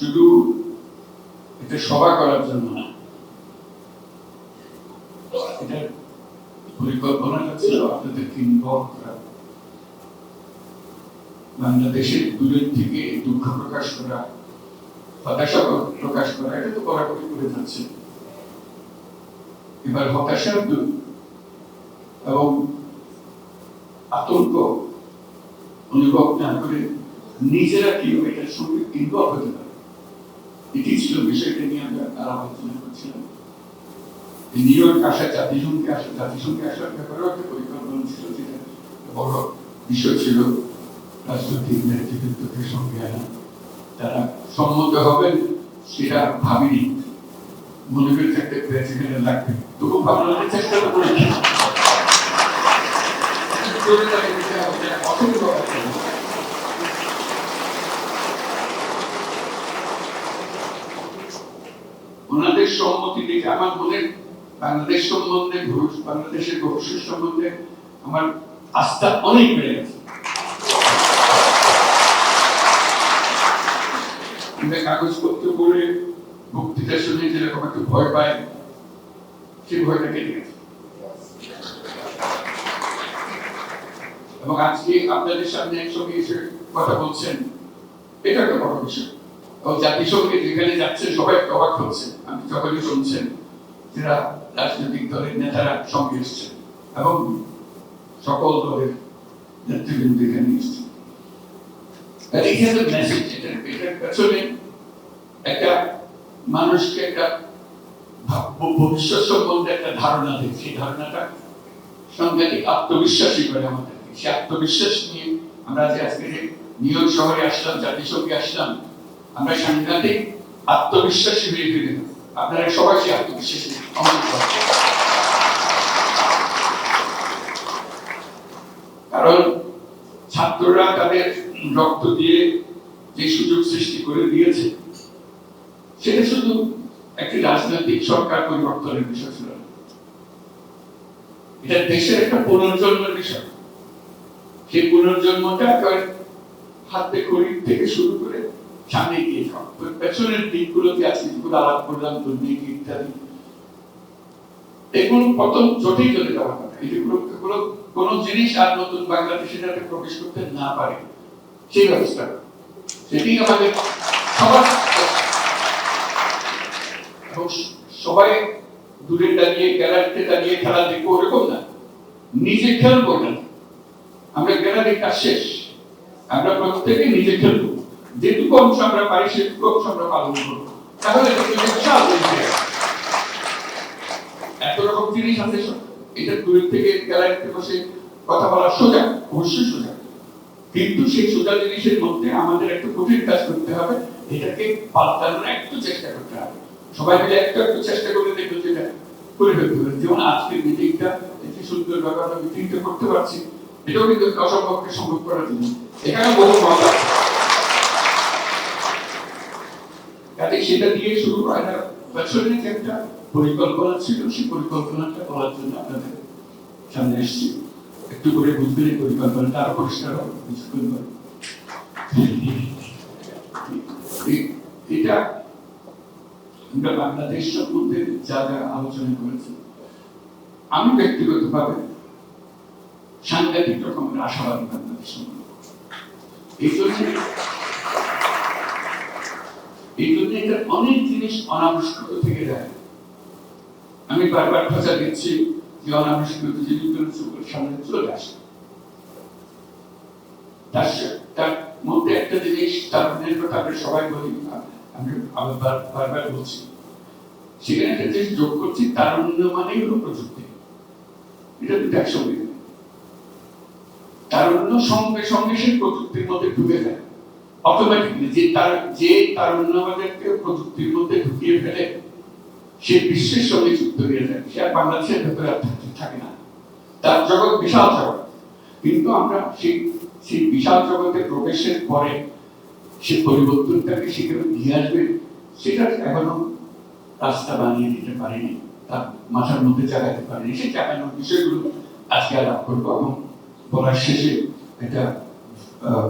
শুধু এটা সভা করার জন্য না পরিকল্পনাটা ছিল বাংলাদেশের দূরের থেকে দুঃখ প্রকাশ করা, হতাশা প্রকাশ করা, এটা তো কড়াকড়ি করে যাচ্ছে। এবার হতাশা দূর এবং আতঙ্ক অনুভব না করে নিজেরা কীভাবে এটার সঙ্গে ইনভলভ হতে পারে? বিষয়টা নিয়ে আমরা আলাপ আলোচনা করছিলাম নিউ আসা, জাতিসংঘে আসা, জাতিসংঘে আসার ব্যাপারেও একটা পরিকল্পনা ছিল যেটা বড় বিষয় ছিল। রাজনৈতিক নেতৃত্বকে সঙ্গে আনা। তারা সম্মত হবেন, সেটা ভাবিনি। মনে করে একটা প্রেসিডেন্ট লাগবে। তবু ভাবনাতে চেষ্টা করেছি। করে তাকে দিতে হবে, অসংখ্য কথা। ওনাদের সম্মতি দেখে আমার মনে, বাংলাদেশ সম্বন্ধে বাংলাদেশের ভবিষ্যৎ সম্বন্ধে আমার আস্থা অনেক বেড়ে গেছে। কাগজপত্র পড়ে বক্তৃতা শুনে যেরকম একটু ভয় পায় ভয়টা কেটে গেছে। এবং আজকে আপনাদের সামনে একসঙ্গে এসে কথা বলছেন, এটা একটা বড় বিষয়। এবং জাতিসংঘে যেখানে যাচ্ছে সবাই অবাক হচ্ছে। সকলে শুনছেন যারা রাজনৈতিক দলের নেতারা সঙ্গে এসছেন এবং সকল দলের নেতৃবৃন্দ এখানে এসছেন ধারণা সেই ধারণাটা আত্মবিশ্বাসী নিয়ে আমরা আজকে শহরে আসলাম, জাতিসংঘে আসলাম, আমরা সাংঘাতিক আত্মবিশ্বাসী হয়ে ফিরে আপনারা সবাই সেই আত্মবিশ্বাসী। আমাদের কারণ ছাত্ররা তাদের রক্ত দিয়ে যে সুযোগ সৃষ্টি করে দিয়েছে, সেটা শুধু একটি রাজনৈতিক সরকার পরিবর্তনের বিষয় ছিল এটা দেশের একটা পুনর্জন্মের বিষয়। সেই পুনর্জন্মটা হাতে খড়ি থেকে শুরু করে সামনে গিয়ে পেছনের যেগুলো আলাপ করলাম, দুর্নীতি ইত্যাদি। এগুলো জটিল চলে যাওয়ার কথা। এগুলো কোন জিনিস আর নতুন বাংলাদেশে যাতে প্রবেশ করতে না পারে, সেই ব্যবস্থা সেটি আমাদের সবার এবং সবাই দূরে দাঁড়িয়ে, গ্যালারিতে দাঁড়িয়ে খেলা দেখব, ওরকম না। নিজে খেলব না। আমরা গ্যালারি কাজ শেষ। আমরা প্রত্যেকে নিজে খেলব। যেটুকু অংশ আমরা পারি, সেটুকু অংশ আমরা পালন করব। তাহলে এত রকম জিনিস আছে এটা দূরের থেকে গ্যালারিতে বসে কথা বলা সোজা অবশ্যই সোজা। কিন্তু সেই সোজা জিনিসের মধ্যে আমাদের একটু কঠিন কাজ করতে হবে। এটাকে পাল্টানোর একটু চেষ্টা করতে হবে। সবাই মিলে একটু একটু চেষ্টা করে দেখব যেটা করে ফেলতে হবে যেমন আজকের মিটিংটা একটি সুন্দর ব্যাপার মিটিংটা করতে পারছি। এটাও কিন্তু অসম্ভবকে সম্ভব করার জন্য। এখানে বহু মজা আছে। কাজে সেটা দিয়ে শুরু হয়। না একটা পরিকল্পনা ছিল, সেই পরিকল্পনাটা বলার জন্য আপনাদের সামনে এসেছি। একটু করে বুঝবেন এই পরিকল্পনাটা আরও পরিষ্কার হবে এটা আমরা বাংলাদেশ সম্বন্ধে যা যা আলোচনা করেছি, আমি ব্যক্তিগতভাবে সাংঘাতিক রকমের আশাবাদী বাংলাদেশ সম্বন্ধে। এই জন্য এই জন্য এটা অনেক জিনিস অনাবিষ্কৃত থেকে যায়। আমি বারবার খোঁজা দিচ্ছি যে অনাবিষ্কৃত জিনিসগুলো চোখের সামনে চলে আসে। তার তার মধ্যে একটা জিনিস আমরা সবাই বলি, আমি বারবার বলছি। সেখানে একটা জিনিস যোগ করছি তারুণ্য মানেই হলো প্রযুক্তি। এটা দুটো একসঙ্গে। তারুণ্য সঙ্গে সঙ্গে সেই প্রযুক্তির মধ্যে ঢুকে যায়। অটোমেটিকলি যে তার যে তারুণ্য আমাদেরকে প্রযুক্তির মধ্যে ঢুকিয়ে ফেলে সে বিশ্বের সঙ্গে যুক্ত হয়ে যায়। সে আর বাংলাদেশের ভেতরে থাকে না। তার জগৎ বিশাল জগৎ। কিন্তু আমরা সেই সেই বিশাল জগতে প্রবেশের পরে সে পরিবর্তনটাকে সেখানে নিয়ে আসবে সেটা এখনও রাস্তা বানিয়ে দিতে পারেনি তার মাথার মধ্যে জাগাতে পারেনি। সেই জাগানোর বিষয়গুলো আজকে আলাপ করব এবং বলার শেষে আহ,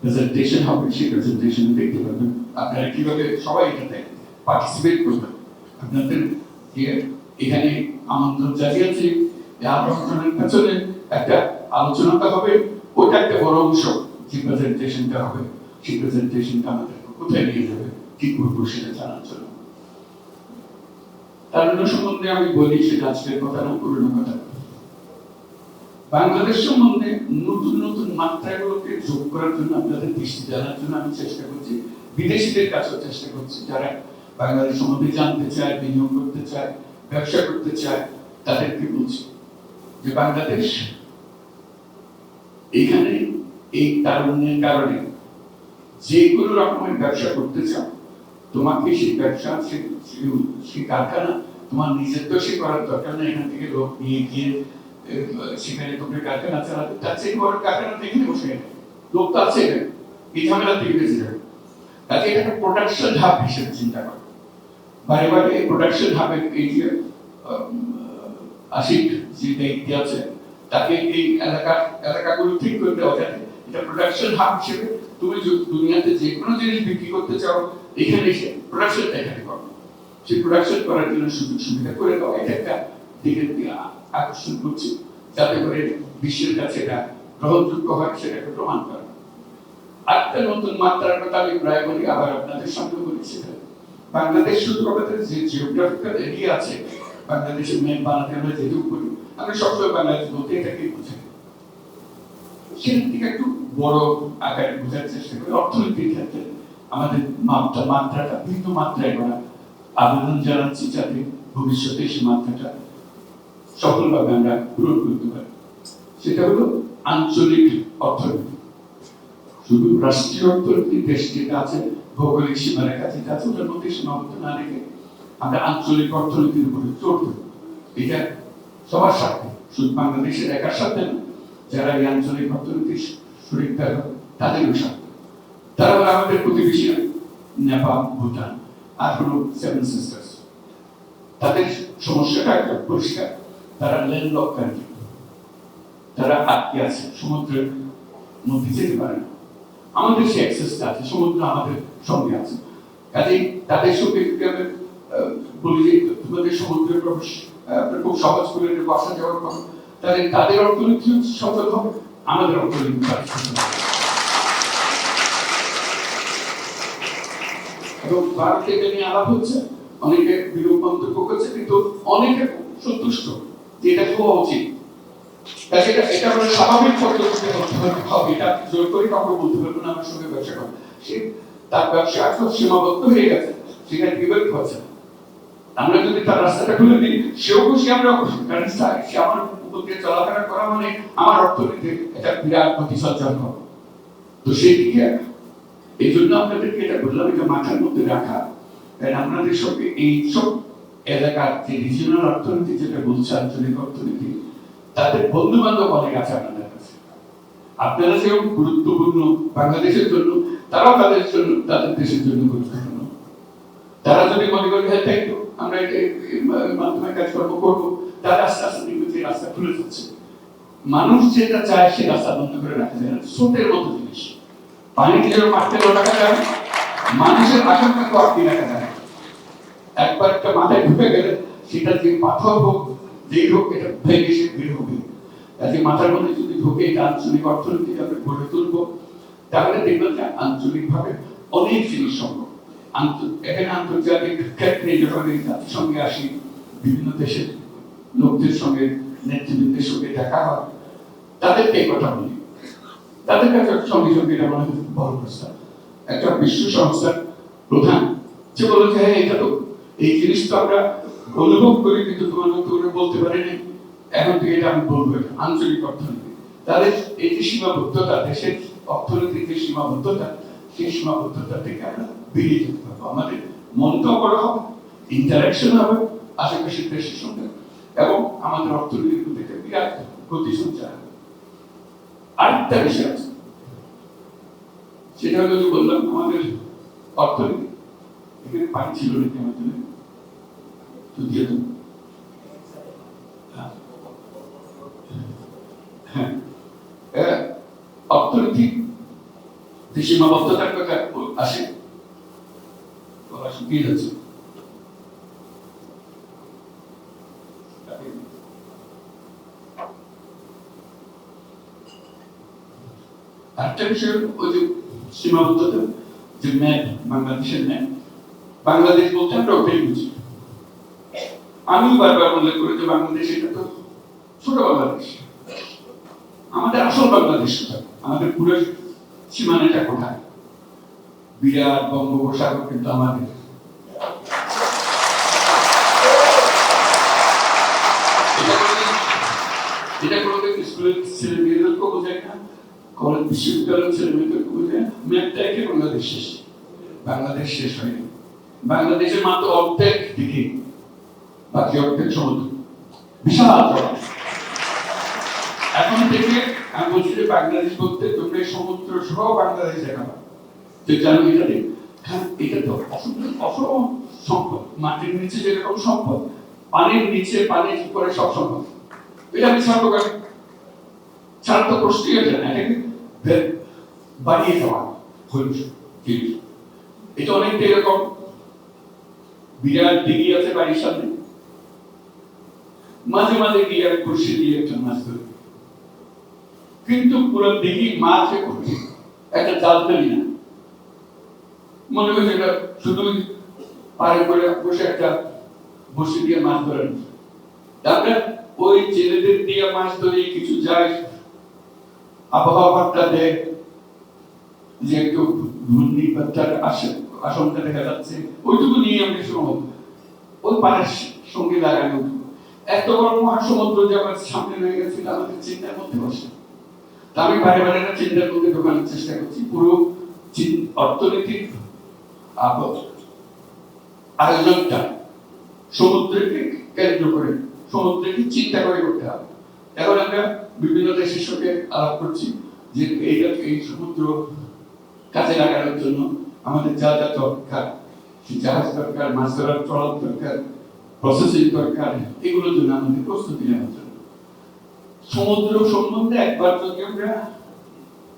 প্রেজেন্টেশন হবে সেই প্রেজেন্টেশন দেখতে পারবেন আপনারা কীভাবে সবাই এটাতে পার্টিসিপেট করবেন। আপনাদের এখানে আমন্ত্রণ জানিয়েছি আমন্ত্রণের পেছনে একটা আলোচনাটা হবে। ওটা একটা বড় অংশ। যে প্রেজেন্টেশনটা হবে, সেই প্রেজেন্টেশনটা আমাদের কোথায় নিয়ে যাবে? কি করব সেটা জানার জন্য। তারুণ্য সম্বন্ধে আমি বলি, সেটা আজকের কথা না পুরনো কথা বাংলাদেশ সম্বন্ধে নতুন নতুন মাত্রাগুলোকে যোগ করার জন্য আপনাদের দৃষ্টি জানার জন্য আমি চেষ্টা করছি। বিদেশিদের কাছেও চেষ্টা করছি। যারা বাংলাদেশ সম্বন্ধে জানতে চায়, বিনিয়োগ করতে চায়, ব্যবসা করতে চায়, তাদেরকে বলছি যে বাংলাদেশ এখানে এই তারুণ্যের কারণে যে কোনো রকমের ব্যবসা করতে চাও তোমাকে সেই ব্যবসা, সেই কারখানা তোমার নিজের তো সে করার দরকার নেই। এখান থেকে লোক নিয়ে গিয়ে সেখানে তোমরা কারখানা চালাতে তার চেয়ে বড় কারখানা থেকে বসে লোক তো আছে। এই ঝামেলা থেকে বেঁচে যাবে এটা একটা প্রোডাকশন হাব হিসেবে চিন্তা করো বারে বারে এই প্রোডাকশন হাবের এই যে আশিক যে ব্যক্তি আছে তাকে এই এলাকা এলাকাগুলো ঠিক করে দেওয়া যাবে এটা প্রোডাকশন হাব হিসেবে তুমি দুনিয়াতে যে কোনো জিনিস বিক্রি করতে চাও, এখানে এসে প্রোডাকশনটা এখানে করো সেই প্রোডাকশন করার জন্য সুযোগ সুবিধা করে দাও এটা একটা দিকে আকর্ষণ করছি যাতে করে বিশ্বের কাছে এটা গ্রহণযোগ্য হয়, সেটাকে প্রমাণ করে। আরেকটা নতুন মাত্রার কথা আমি প্রায় বলি, আবার আপনাদের সঙ্গে বলি সেটা। বাংলাদেশ আমাদের যে জিওগ্রাফিক্যাল এরিয়া আছে, বাংলাদেশের ম্যাপ বানাতে আমরা যেটুকু করি আমরা সবসময় বাংলাদেশ বলতে এটাকে বুঝি। সেটার থেকে একটু বড় আকারে বোঝার চেষ্টা করি। অর্থনীতির ক্ষেত্রে আমাদের মাত্রা, মাত্রাটা ভিন্ন মাত্রায় করা আবেদন জানাচ্ছি যাতে ভবিষ্যতে সেই মাত্রাটা সফলভাবে আমরা পূরণ করতে পারি। সেটা হলো আঞ্চলিক অর্থনীতি। শুধু রাষ্ট্রীয় অর্থনীতি, দেশ যেটা আছে, ভৌগোলিক সীমারেখা যেটা আছে, ওটার মধ্যে সীমাবদ্ধ না রেখে আমরা আঞ্চলিক অর্থনীতির উপরে জোর দেব। এটা সবার সাথে শুধু বাংলাদেশের একার সাথে না, যারা এই আঞ্চলিক অর্থনীতির শরীরদার তাদেরও সাথে তারা আমাদের প্রতিবেশী নেপাল, ভুটান, আর হলো সেভেন সিস্টার্স তাদের সমস্যাটা একটা পরিষ্কার। তারা লেন লক কান্ট্রি তারা আটকে আছে, সমুদ্রের মধ্যে যেতে পারে না। আমাদের সে অ্যাক্সেসটা আছে, সমুদ্র আমাদের সঙ্গে আছে। কাজেই তাদের সঙ্গে যদি আমি বলি যে তোমাদের সমুদ্রের প্রবেশ খুব সহজ করে দেবো আসা যাওয়ার কথা, তাহলে তাদের অর্থনীতি সফল হবে আমাদের অর্থনীতি এবং ভারতকে এটা নিয়ে আলাপ হচ্ছে, অনেকে বিরূপ মন্তব্য করছে, কিন্তু অনেকে সন্তুষ্ট। এটা উচিত। সঙ্গে হয়ে গেছে। সেখানে বিবেক হচ্ছে আমরা যদি তার রাস্তাটা খুলে দিই, সেও খুশি আমরা খুশি। কারণ সে- সে আমার উপর দিয়ে চলাফেরা করা মানে আমার হবে তো সেই দিকে এই জন্য আপনাদেরকে এটা বললাম মাথার মধ্যে রাখা। আপনাদের সঙ্গে এই সব এলাকার যে অর্থনীতি যেটা বলছে, আঞ্চলিক অর্থনীতি, তাদের বন্ধু বান্ধব অনেক আছে আপনাদের কাছে। আপনারা যেরকম গুরুত্বপূর্ণ বাংলাদেশের জন্য, তারাও তাদের জন্য, তাদের দেশের জন্য গুরুত্বপূর্ণ। তারা যদি মনে করি হ্যাঁ আমরা এটা মাধ্যমে কাজকর্ম করব তারা আস্তে আস্তে দেখবে যে রাস্তা খুলে যাচ্ছে। মানুষ যেটা চায়, সে রাস্তা বন্ধ করে রাখা যায় না। মতো জিনিস। পানিতে যেন মারতে রাখা যায় মানুষের আশঙ্কাকে আটকে রাখা যায়। একবার একটা মাথায় ঢুকে গেলে সেটা যে পাথর হোক, যেই হোক, এটা ভেঙে সে বের হবে। মাথার মধ্যে যদি ঢুকে এটা আঞ্চলিক অর্থনীতি আমরা গড়ে তুলবো, তাহলে দেখবেন যে আঞ্চলিকভাবে অনেক জিনিস সম্ভব। এখানে আন্তর্জাতিক ক্ষেত্রে যখন এই জাতিসংঘে আসি, বিভিন্ন দেশের লোকদের সঙ্গে, নেতৃবৃন্দের সঙ্গে দেখা হয়, তাদেরকে এই কথা বলি। তাদের কাছে সঙ্গে সঙ্গে এটা মনে হয় বড় প্রস্তাব একটা বিশ্ব সংস্থার প্রধান যে বলো যে হ্যাঁ এটা তো এই জিনিস তো আমরা অনুভব করি, কিন্তু তোমার করে বলতে পারিনি। এখন থেকে এটা আমি বলব আঞ্চলিক অর্থনীতি। তাহলে এই যে সীমাবদ্ধতা, দেশের অর্থনীতির যে সীমাবদ্ধতা, সেই সীমাবদ্ধতা থেকে আমরা বেরিয়ে যেতে পারব। আমাদের মনটাও করা হবে ইন্টারাকশন হবে, আশেপাশের দেশের সঙ্গে, এবং আমাদের অর্থনীতির প্রতি একটা বিরাট গতি সঞ্চার হবে। আরেকটা বিষয় আছে, সেটা হলো বললাম আমাদের অর্থনীতি। এখানে পানি ছিল নাকি আমার জন্য তো দিয়ে। হ্যাঁ। হ্যাঁ। অর্থনৈতিক সীমাবদ্ধতার কথা আসে শুকিয়ে যাচ্ছে আরেকটা বিষয় ওই যে সীমাবদ্ধতা, যে ম্যাপ, বাংলাদেশের ম্যাপ বাংলাদেশ আমরা ওটাই বুঝি আমি বারবার উল্লেখ করি যে বাংলাদেশ এটা তো ছোট বাংলাদেশ। আমাদের আসল বাংলাদেশ আমাদের পুরো সীমানাটা কোথায়? বিরাট বঙ্গোপসাগর কিন্তু আমাদের। বাংলাদেশ শেষ হয়নি। বাংলাদেশের মাত্র অর্ধেক দিকে বাকি অর্ধেক সমুদ্র। বিশাল। এখন থেকে আমি বলছি যে বাংলাদেশ বলতে তোমরা সমুদ্র সহ বাংলাদেশ দেখাবা। তো জানো এটা নেই কারণ এটা তো অসম্ভব অসম সম্পদ। মাটির নিচে যেরকম সম্পদ, পানির নিচে পানির উপরে সব সম্পদ? এটা আমি ছাড়বো কেন? তো প্রশ্নই আছে না এটাকে বাড়িয়ে দেওয়া জিনিস। এটা অনেকটা এরকম বিরাট দিঘি আছে বাড়ির সামনে? মাঝে মাঝে গিয়ে আমি বসে দিয়ে একটা মাছ ধরি। কিন্তু পুরো দিঘি মাছ করছে একটা জাল ফেলি না। মনে হয়েছে এটা শুধু পারে করে বসে একটা বসে দিয়ে মাছ ধরে। তারপরে ওই ছেলেদের দিয়ে মাছ ধরে, কিছু যায়। আবহাওয়াটা দেয় যে একটু ঘূর্ণিপাতার আশ- আশঙ্কা দেখা যাচ্ছে। ওইটুকু নিয়ে আমি সময় ওই পাড়ার সঙ্গে লাগানো এত বড় মহাসমুদ্র যে আমার সামনে রয়ে গেছে, এটা আমাদের চিন্তার মধ্যে বসে। তা আমি বারে বারে একটা চিন্তার মধ্যে ঢোকানোর চেষ্টা করছি। পুরো আব- আয়োজনটা সমুদ্রকে কেন্দ্র করে, সমুদ্রকে চিন্তা করে করতে হবে। এখন আমরা বিভিন্ন দেশের সঙ্গে আলাপ করছি যে এইটা এই সমুদ্র কাজে লাগানোর জন্য আমাদের যা যা দরকার জাহাজ দরকার মাছ ধরার ট্রলার দরকার প্রসেসিং দরকার, এগুলোর জন্য আমাদের প্রস্তুতি নেওয়ার জন্য সমুদ্র সম্বন্ধে একবার যদি আমরা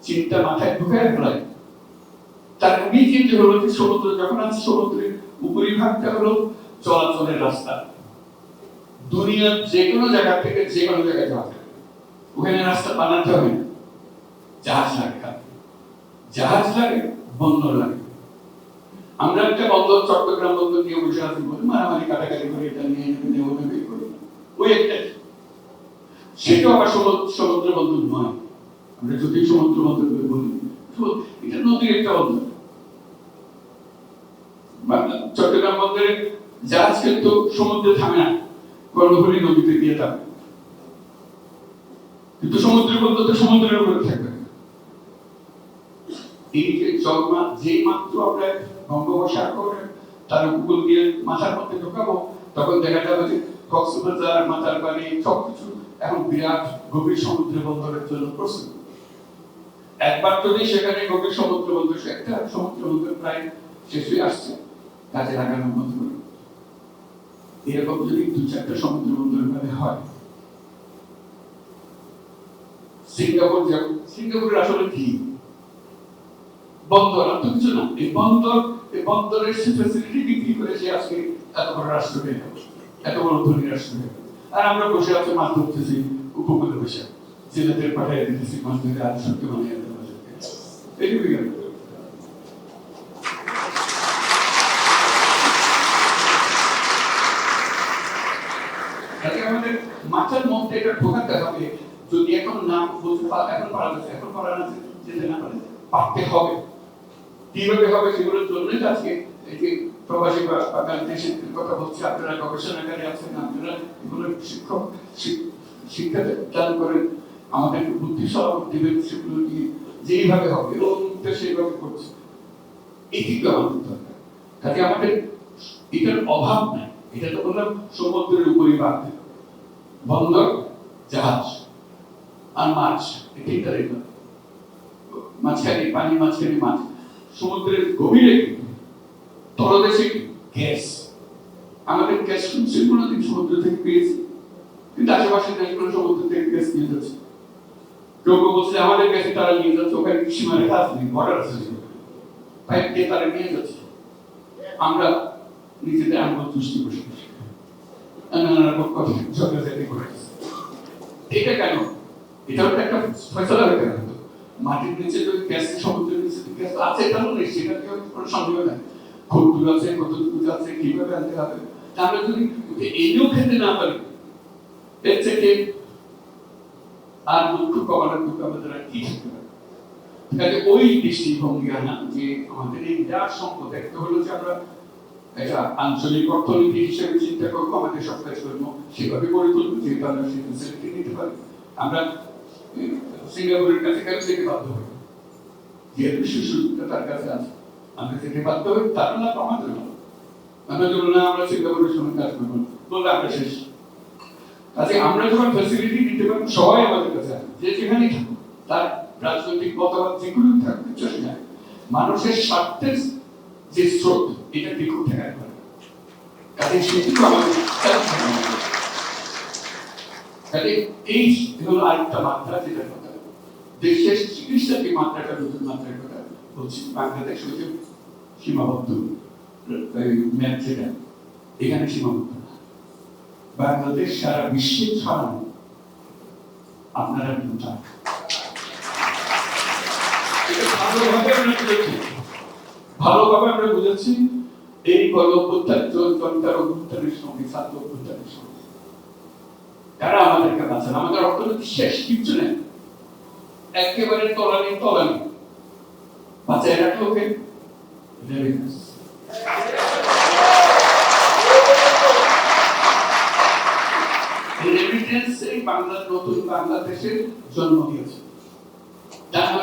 চিন্তা মাথায় ঢুকে ফেলাই, তার আগেই চিন্তা হলো যে সমুদ্র যখন আছে, সমুদ্রের উপরিভাগটা হলো চলাচলের রাস্তা। দুনিয়ার যে কোনো জায়গা থেকে যে কোনো জায়গায় যাওয়া। ওখানে রাস্তা বানাতে হবে না। জাহাজ লাগে। জাহাজ লাগে, বন্দর লাগে। আমরা একটা বন্দর, চট্টগ্রাম বন্দর নিয়ে বসে আছি বলে মারামারি কাটাকাটি করে এটা নিয়ে নেবে নেবে এই করে ওই একটা সেটাও আবার সমুদ্র সমুদ্র বন্দর নয়। আমরা যদি সমুদ্র বন্দর বলি, তো এটা নদীর একটা বন্দর। চট্টগ্রাম বন্দরে জাহাজ কিন্তু সমুদ্রে থামে না, কর্ণফুলী নদীতে গিয়ে থামে। কিন্তু সমুদ্রের বন্দর তো সমুদ্রের উপরে থাকবে এই যে জন্মা যেই মাত্র আমরা বঙ্গোপসাগর তার উপকূল দিয়ে মাথার মধ্যে ঢোকাবো, তখন দেখা যাবে যে কক্সবাজার মাথার বাড়ি সবকিছু এখন বিরাট গভীর সমুদ্র বন্দরের জন্য প্রস্তুত। একবার যদি সেখানে গভীর সমুদ্র বন্দর একটা সমুদ্র বন্দর প্রায় শেষ হয়ে আসছে, কাজে লাগানোর মতো করে। এরকম যদি দু চারটা সমুদ্র বন্দর ভাবে হয়। সিঙ্গাপুর সিঙ্গাপুরের আসলে কি? বন্দর, আর তো কিছু না। এই বন্দর এই বন্দরের সে ফ্যাসিলিটি বিক্রি করে সে আজকে এত বড় রাষ্ট্র হয়ে এত বড় ধনী রাষ্ট্র হয়ে আর আমরা বসে আছি মাছ ধরতেছি উপকূলে বসে ছেলেদের পাঠাই দিতেছি মাছ ধরে আর সত্যি বানিয়ে দিতে এইটুকুই গেল আমাদের মাথার মধ্যে এটা ঢোকাতে হবে যদি এখন না বলতে এখন পারা যাচ্ছে এখন পারা না যেতে না পারে পারতে হবে কীভাবে হবে সেগুলোর জন্যই আজকে প্রবাসী কথা বলছি, আপনারা গবেষণাগারে আছেন, আপনারা এগুলো শিক্ষক শিক্ষা দান আমাদের বুদ্ধি সেগুলো যেইভাবে হবে সেইভাবে করছে। আমাদের দরকার। কাজে আমাদের এটার অভাব নাই, এটা তো বললাম সমুদ্রের উপরই বাদ বন্দর, জাহাজ, আর মাছ এটাই তার মাঝখানে পানি, মাঝখানে মাছ। সমুদ্রের গভীরে? তলদেশে গ্যাস। আমাদের গ্যাস শুনছি কোনোদিন সমুদ্র থেকে পেয়েছি। কিন্তু আশেপাশে দেশগুলো সমুদ্র থেকে গ্যাস নিয়ে যাচ্ছে। কেউ কেউ বলছে, আমাদের কাছে তারা নিয়ে যাচ্ছে, ওখানে বর্ডার আছে পাইপ দিয়ে তারা নিয়ে যাচ্ছে? আমরা নিজেদের তুষ্টি বসে নানা রকম কথা করে এটা কেন? একটা ফয়সলা হয়ে গেল। মাটির নিচে তো গ্যাস সমুদ্রের নিচে আছে সেটা কোনো সন্দেহ নাই। কতদূর আছে আছে, কীভাবে আনতে হবে। যদি খেতে না পারি, এর থেকে আর দুঃখ দুঃখ আমাদের আর কি ওই দৃষ্টিভঙ্গি আনা যে আমাদের এই সম্পদ, একটা হলো যে আমরা এটা আঞ্চলিক অর্থনীতি হিসেবে চিন্তা করব, আমাদের সব কাজ করব সেভাবে গড়ে তুলবো, যেহেতু আমরা সেই নিতে পারি। আমরা সিঙ্গাপুরের কাছে যেতে বাধ্য হই? যেহেতু সুযোগটা তার কাছে আছে আমরা যেতে বাধ্য হই তার লাভ আমাদের লাভ আমরা ধরুন না আমরা সিঙ্গাপুরের সঙ্গে কাজ করব বললে আমরা শেষ কাজে আমরা যখন ফ্যাসিলিটি দিতে পারব সবাই আমাদের কাছে আসবে যে যেখানেই থাকুক তার রাজনৈতিক মতামত যেগুলো থাকবে চলে যায় মানুষের স্বার্থের যে স্রোত এটা দেখুন ঠেকাতে পারে কাজে সেগুলো আমাদের কাজে এই হলো আরেকটা মাত্রা যেটা কথা দেশের চিকিৎসা যে মাত্রাটা, নতুন মাত্রার কথা বলছি, বাংলাদেশ হচ্ছে সীমাবদ্ধ এখানে সীমাবদ্ধ বাংলাদেশ সারা বিশ্বে ছড়ানো, আপনারা কিন্তু ভালোভাবে আমরা ভালোভাবে আমরা বুঝেছি, এই গণ অভ্যুত্থান জনতার অভ্যুত্থানের সঙ্গে, ছাত্র অভ্যুত্থানের সঙ্গে। তারা আমাদেরকে বাঁচান, আমাদের অর্থনীতি শেষ কিছু নেই। একেবারে তলানি তলানি। ওকে রেমিটেন্স এই নতুন বাংলাদেশের জন্ম দিয়েছে। আমরা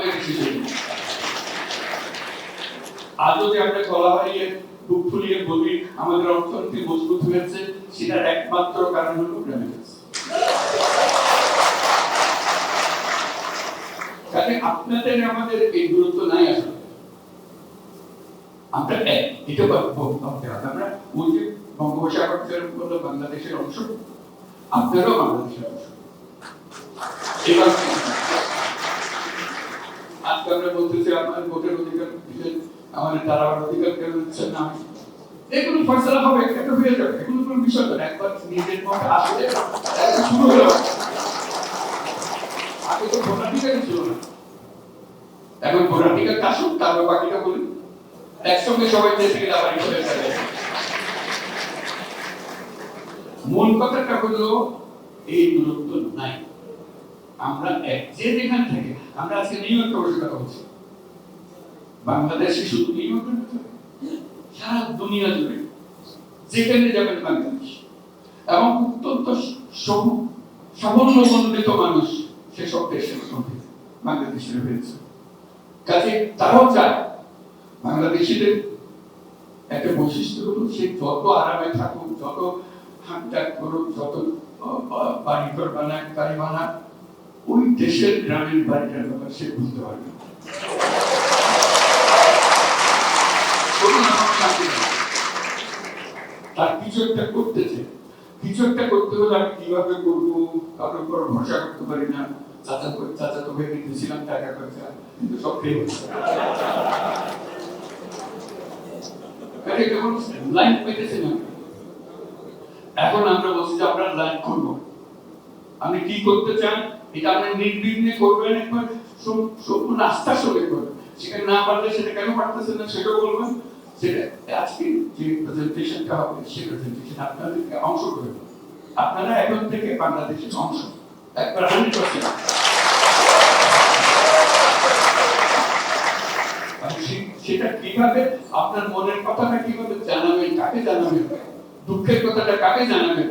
বলি, আমাদের অর্থনীতি মজবুত হয়েছে, সেটার একমাত্র কারণ হলো কাজে আপনাদের আমাদের এই দূরত্ব নাই আসলে। আমরা এক, এটা ভাবতে হবে। আমরা ওই যে বঙ্গোপসাগর যেরকম বাংলাদেশের অংশ, আপনারাও বাংলাদেশের অংশ। আজকে আমরা বলতেছি আপনার ভোটের অধিকার আমাদের দাঁড়াবার অধিকার কেন দিচ্ছেন না? এগুলো ফয়সলা হবে একটা হয়ে যাবে, এগুলো কোনো বিষয় না। একবার নিজের মধ্যে আসলে শুরু হলো। আগে তো ভোটাধিকারই ছিল না। এখন আসুক তারপর বাকিটা একসঙ্গে সবাই মূল কথাটা হলো, এই দূরত্ব নাই। আমরা এক যে আমরা আজকে নিউ ইয়র্কে বাংলাদেশে শুধু নিউ ইয়র্কের ভিতরে সারা দুনিয়া জুড়ে। যেখানে যাবেন বাংলাদেশ। এবং অত্যন্ত সাফল্যমণ্ডিত মানুষ সেসব দেশের মধ্যে বাংলাদেশের হয়েছে কাজে তারাও চায়। বাংলাদেশিদের একটা বৈশিষ্ট্য হলো সে যত আরামে থাকুক, যত হাঁকডাক করুক, যত বাড়িঘর বানাক ওই দেশের গ্রামের বাড়িটার ব্যাপার সে বুঝতে পারবে। তার কিছু একটা করতেছে কিছু একটা করতে হলে আমি কীভাবে করব? কারোর উপর ভরসা করতে পারি না। চাচা চাচা তো ভেবে দিয়েছিলাম, টাকা পয়সা কিন্তু সব লাইন না। এখন আমরা বলছি যে লাইন আপনি কি করতে চান, এটা আপনি নির্বিঘ্নে করবেন, একবার সম্পূর্ণ আস্থার সঙ্গে করবেন। সেখানে না পারলে সেটা কেন পারতেছেন না সেটাও বলবেন? সেটা আজকে যে প্রেজেন্টেশনটা হবে, সেই প্রেজেন্টেশন আপনাদেরকে অংশ করে আপনারা এখন থেকে বাংলাদেশের অংশ। আপনার মনের কথাটা কীভাবে জানাবেন, কাকে জানাবেন? দুঃখের কথাটা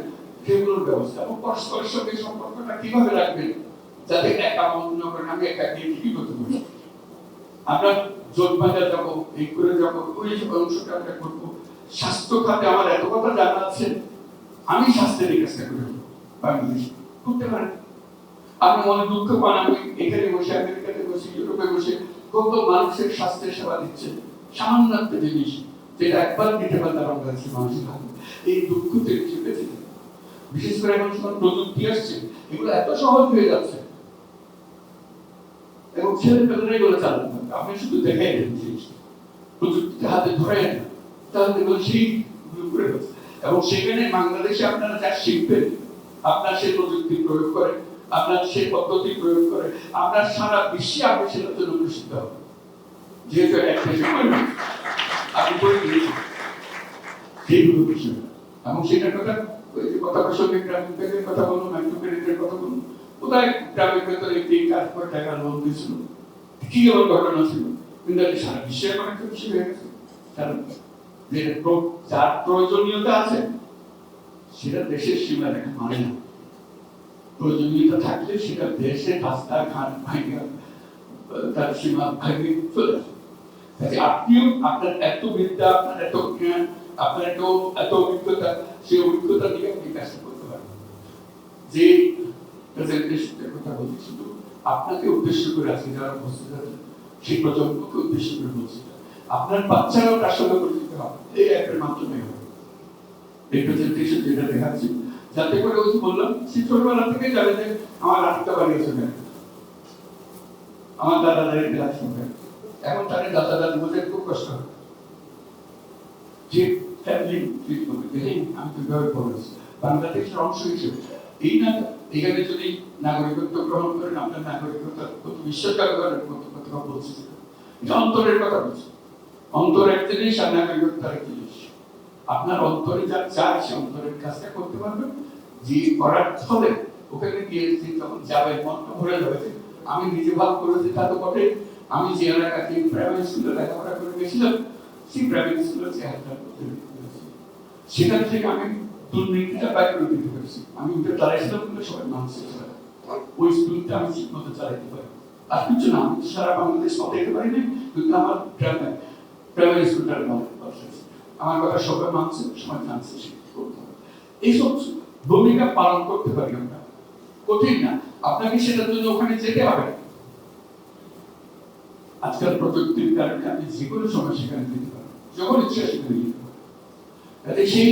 পারি? করব। স্বাস্থ্য খাতে আমার এত কথা জানা আছে। আমি স্বাস্থ্যের কাজটা করে করতে পারেন। আপনি মনে দুঃখ পান আমি এখানে বসে, আমেরিকাতে বসে, ইউরোপে বসে কত মানুষের স্বাস্থ্যের সেবা দিচ্ছে। সামান্য একটা জিনিস যেটা একবার দিতে এই দুঃখ থেকে। যাবে। বিশেষ করে এখন সময় প্রযুক্তি আসছে, এগুলো এত সহজ হয়ে যাচ্ছে। এবং এগুলো চালাতে শুধু দেখাই দেন জিনিসটা। প্রযুক্তিতে হাতে ধরে তাহলে এগুলো সেই এবং সেখানে বাংলাদেশে আপনারা যা শিখবেন, আপনার সেই প্রযুক্তি প্রয়োগ করে আপনার সেই পদ্ধতি প্রয়োগ করে। আপনার সারা বিশ্বে আপনি সেটার জন্য প্রসিদ্ধ হবে যেহেতু আপনি করে দিয়েছেন। সেইগুলো বিষয় এবং সেটার কথা কথা প্রসঙ্গে গ্রামীণ ব্যাংকের কথা বলুন কথা বলুন কোথায়? গ্রামের ভেতরে একটি কাজ করে টাকা লোন দিয়েছিল। কি এমন ঘটনা ছিল? কিন্তু সারা বিশ্বে এখন একটা বিষয় হয়ে গেছে। কারণ যার প্রয়োজনীয়তা আছে, সেটা দেশের সীমা রেখা মানে না। প্রয়োজনীয়তা থাকলে সেটা দেশে রাস্তা ঘাট ভাঙে তার সীমা ভাঙে চলে আসে। আপনিও আপনার এত বিদ্যা, আপনার এত জ্ঞান, আপনার এত এত অভিজ্ঞতা, সেই অভিজ্ঞতা দিয়ে আপনি কাজটা করতে যে কথা বলছি শুধু আপনাকে উদ্দেশ্য করে আজকে যারা উপস্থিত সেই প্রজন্মকে উদ্দেশ্য করে বলছি। না। আপনার বাচ্চারাও তার সঙ্গে পরিচিত হবে। এই অ্যাপের মাধ্যমে হবে। এই প্রেজেন্টেশন যেটা দেখাচ্ছি যাতে করে ওই বললাম, সে ছোটবেলা থেকে জানে যে আমার রাস্তা বানিয়েছে না আমার দাদা দাদি ক্লাস শুনবেন এখন তাদের দাদা দাদি বলতে খুব কষ্ট হয়। যে ফ্যামিলি ট্রিট করবে আমি তো বাংলাদেশের অংশ হিসেবে, এই না, এখানে যদি নাগরিকত্ব গ্রহণ করেন, আপনার নাগরিকতা কত বিশ্বকাল করার মতো কথা বলছি। অন্তরের কথা বলছি। অন্তর এক আর নাগরিকত্ব আরেক জিনিস। আপনার অন্তরে যা চায় সে অন্তরের কাজটা করতে পারবেন যে করার ফলে ওখানে গিয়ে তখন যাবে, মনটা ভরে যাবে আমি নিজে ভাব করেছি, তা তো বটে আমি যে এলাকাতে প্রাইমারি স্কুলে লেখাপড়া করে গেছিলাম, সেই প্রাইমারি স্কুলে চেহারাটা সেখান থেকে আমি দুর্নীতিটা বাইর করে দিতে পেরেছি আমি উঠে দাঁড়াইছিলাম বলে সবাই সেটা। ওই স্কুলটা আমি ঠিক মতো চালাইতে পারি। আর কিছু না, আমি সারা বাংলাদেশ পাঠাইতে পারি না কিন্তু আমার গ্রামে প্রাইমারি স্কুলটার আমার আমার কথা সবাই মানছে, সবাই করতে এইসব ভূমিকা পালন করতে পারি আমরা। কঠিন না। আপনাকে সেটার জন্য ওখানে যেতে হবে। আজকাল প্রযুক্তির কারণে আপনি যে কোনো সময় সেখানে যেতে পারেন। যখন ইচ্ছা সেখানে যেতে পারেন। সেই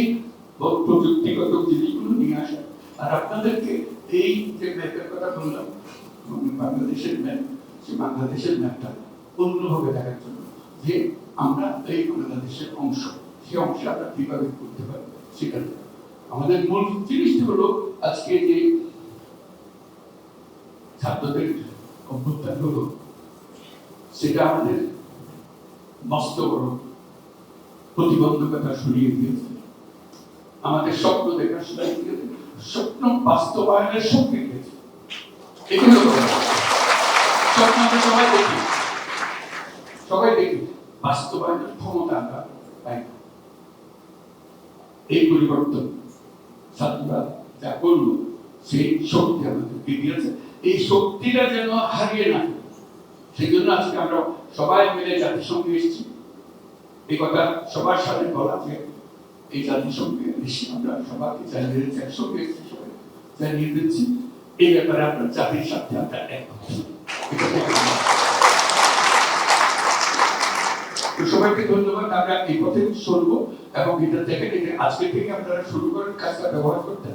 প্রযুক্তিগত জিনিসগুলো নিয়ে আসা। আর আপনাদেরকে এই যে ম্যাপের কথা বললাম বাংলাদেশের ম্যাপ, সেই বাংলাদেশের ম্যাপটা অন্যভাবে দেখার জন্য যে আমরা এই বাংলাদেশের অংশ। সেই অংশে আমরা কীভাবে করতে পারি সেটা আমাদের মূল জিনিসটা হলো আজকে যে ছাত্রদের অভ্যুত্থান হলো, সেটা আমাদের মস্ত বড় প্রতিবন্ধকতা সরিয়ে দিয়েছে। আমাদের স্বপ্ন দেখার সুযোগ দিয়েছে স্বপ্ন বাস্তবায়নের শক্তি দিয়েছে স্বপ্ন সবাই দেখি। সবাই দেখি, বাস্তবায়নের ক্ষমতা আমরা পাই। এই পরিবর্তন ছাত্ররা যা করল, সেই শক্তি আমাদেরকে দিয়েছে এই শক্তিটা যেন হারিয়ে না সেই জন্য আজকে আমরা সবাই মিলে জাতিসংঘে এসেছি। এই কথা সবার সাথে বলা যে এই জাতিসংঘে এসে আমরা সবাইকে জানিয়ে দিচ্ছি, একসঙ্গে এসেছি সবাই। জানিয়ে দিচ্ছি, এই ব্যাপারে আমরা জাতির সাথে আমরা তো সবাইকে ধন্যবাদ। আমরা এই পথে চলবো। এবং এটা থেকে থেকে আজকে থেকে আপনারা শুরু করেন কাজটা ব্যবহার করতে।